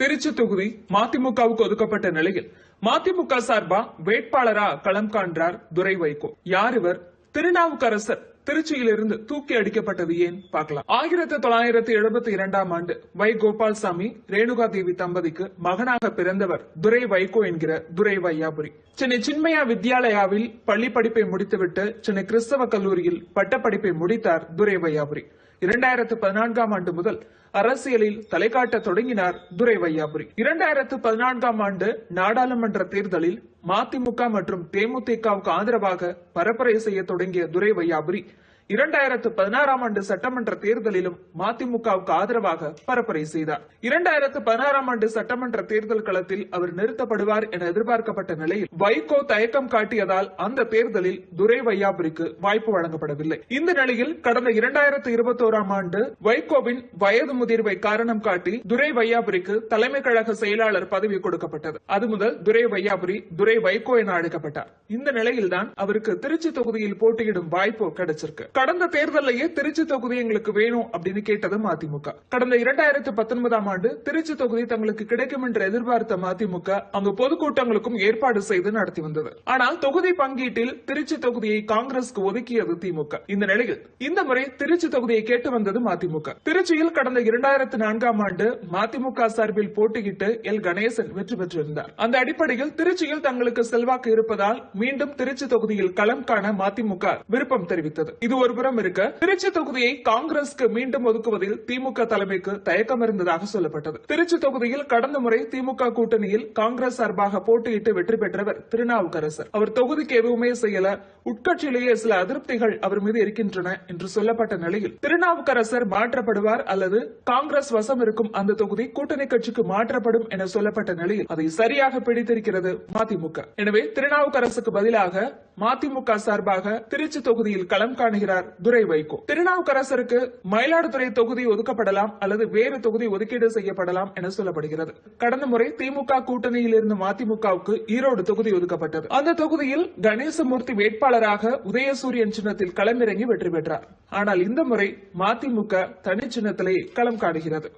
திருச்சி தொகுதி மதிமுகவுக்கு ஒதுக்கப்பட்ட நிலையில் மதிமுக சார்பா வேட்பாளரா களம் காண்றார் துரை வைகோ. யார் இவர்? திருநாவுக்கரசர். திருச்சியிலிருந்து தூக்கி அடிக்கப்பட்டது ஏன்? பார்க்கலாம். ஆயிரத்தி தொள்ளாயிரத்தி எழுபத்தி இரண்டாம் ஆண்டு வை கோபால்சாமி ரேணுகா தேவி தம்பதிக்கு மகனாக பிறந்தவர் துரை வைகோ என்கிற துரை வையாபுரி. சென்னை சின்மயா வித்யாலயாவில் பள்ளி படிப்பை முடித்துவிட்டு சென்னை கிறிஸ்தவ கல்லூரியில் பட்டப்படிப்பை முடித்தார் துரை வையாபுரி. இரண்டாயிரத்து பதினான்காம் ஆண்டு முதல் அரசியலில் தலைகாட்ட தொடங்கினார் துரை வையாபுரி இரண்டாயிரத்து பதினான்காம் ஆண்டு நாடாளுமன்ற தேர்தலில் மதிமுக மற்றும் தேமுதிகவுக்கு ஆதரவாக பரப்புரை செய்ய தொடங்கிய துரை வையாபுரி இரண்டாயிரத்து பதினாறாம் ஆண்டு சட்டமன்ற தேர்தலிலும் மதிமுகவுக்கு ஆதரவாக பரப்புரை செய்தார். இரண்டாயிரத்து பதினாறாம் ஆண்டு சட்டமன்ற தேர்தல் களத்தில் அவர் நிறுத்தப்படுவார் என எதிர்பார்க்கப்பட்ட நிலையில் வைகோ தயக்கம் காட்டியதால் அந்த தேர்தலில் துரை வையாபுரிக்கு வாய்ப்பு வழங்கப்படவில்லை. இந்த நிலையில் கடந்த இரண்டாயிரத்து இருபத்தோராம் ஆண்டு வைகோவின் வயது முதிர்வை காரணம் காட்டி துரை வையாபுரிக்கு தலைமை கழக செயலாளர் பதவி கொடுக்கப்பட்டது. அது முதல் துரை வையாபுரி துரை வைகோ என அழைக்கப்பட்டார். இந்த நிலையில்தான் அவருக்கு திருச்சி தொகுதியில் போட்டியிடும் வாய்ப்பு கிடைச்சிருக்கு. கடந்த தேர்தலையே திருச்சி தொகுதி எங்களுக்கு வேணும் அப்படின்னு கேட்டது மதிமுக கடந்த இரண்டாயிரத்து பத்தொன்பதாம் ஆண்டு திருச்சி தொகுதி தங்களுக்கு கிடைக்கும் என்று எதிர்பார்த்த மதிமுக அங்கு பொதுக்கூட்டங்களுக்கும் ஏற்பாடு செய்து நடத்தி வந்தது. ஆனால் தொகுதி பங்கீட்டில் திருச்சி தொகுதியை காங்கிரஸ்க்கு ஒதுக்கியது திமுக. இந்த நிலையில் இந்த முறை திருச்சி தொகுதியை கேட்டு வந்தது மதிமுக திருச்சியில் கடந்த இரண்டாயிரத்து நான்காம் ஆண்டு மதிமுக சார்பில் போட்டியிட்டு எல். கணேசன் வெற்றி பெற்றிருந்தார். அந்த அடிப்படையில் திருச்சியில் தங்களுக்கு செல்வாக்கு இருப்பதால் மீண்டும் திருச்சி தொகுதியில் களம் காண மதிமுக விருப்பம் தெரிவித்தது. இது ஒரு ஒருபுறம் இருக்க திருச்சி தொகுதியை காங்கிரஸ்க்கு மீண்டும் ஒதுக்குவதில் திமுக தலைமைக்கு தயக்கம் இருந்ததாக சொல்லப்பட்டது. திருச்சி தொகுதியில் கடந்த முறை திமுக கூட்டணியில் காங்கிரஸ் சார்பாக போட்டியிட்டு வெற்றி பெற்றவர் திருநாவுக்கரசர். அவர் தொகுதிக்கு எதுவுமே செய்யல. உட்கட்சியிலேயே சில அதிருப்திகள் அவர் மீது இருக்கின்றன என்று சொல்லப்பட்ட நிலையில் திருநாவுக்கரசர் மாற்றப்படுவார் அல்லது காங்கிரஸ் வசம் இருக்கும் அந்த தொகுதி கூட்டணி கட்சிக்கு மாற்றப்படும் என சொல்லப்பட்ட நிலையில் அதை சரியாக பிடித்திருக்கிறது மதிமுக. எனவே திருநாவுக்கரசுக்கு பதிலாக மதிமுக சார்பாக திருச்சி தொகுதியில் களம் காணுகிறார் துரை வைகோ. திருநாவுக்கரசருக்கு மயிலாடுதுறை தொகுதி ஒதுக்கப்படலாம் அல்லது வேறு தொகுதி ஒதுக்கீடு செய்யப்படலாம் என சொல்லப்படுகிறது. கடந்த முறை திமுக கூட்டணியில் இருந்து மதிமுகவுக்கு ஈரோடு தொகுதி ஒதுக்கப்பட்டது. அந்த தொகுதியில் கணேசமூர்த்தி வேட்பாளராக உதயசூரியன் சின்னத்தில் களமிறங்கி வெற்றி பெற்றார். ஆனால் இந்த முறை மதிமுக தனி சின்னத்திலே களம் காடுகிறது.